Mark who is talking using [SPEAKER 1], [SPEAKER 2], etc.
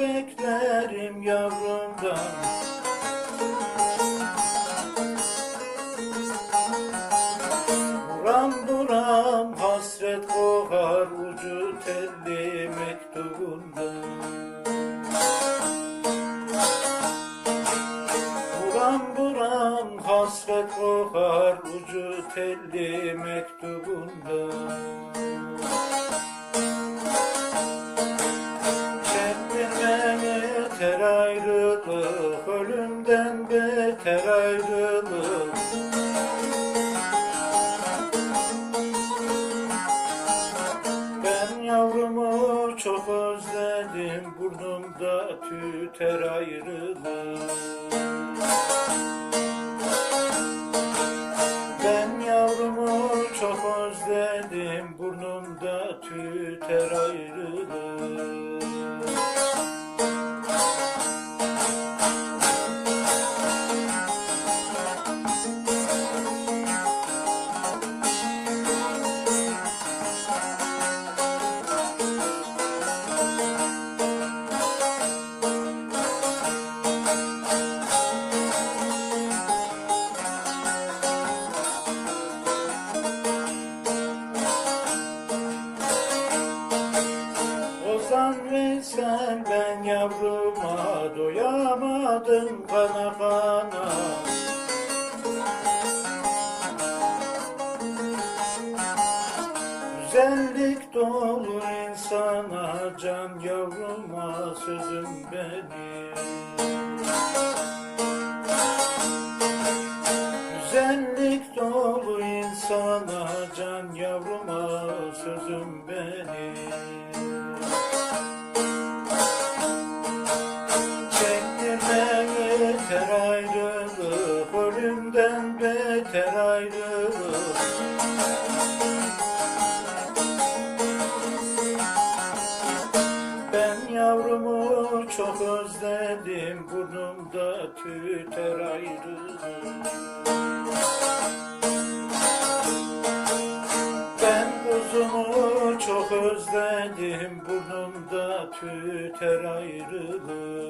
[SPEAKER 1] beklerim yavrumdan Buram buram hasret kokar ucu telli mektubundan Buram buram hasret kokar ucu telli mektubundan beter ayrılık Ben yavrumu çok özledim Burnumda tüter ayrılık Ben yavrumu çok özledim Burnumda tüter ayrılık sen ben yavruma doyamadım kana kana Güzellik dolu insana can yavruma sözüm benim. Güzellik dolu insana can yavruma sözüm benim yeter ayrılık Ölümden beter ayrılık. Ben yavrumu çok özledim Burnumda tüter ayrılık. Ben kuzumu çok özledim Burnumda tüter ayrılık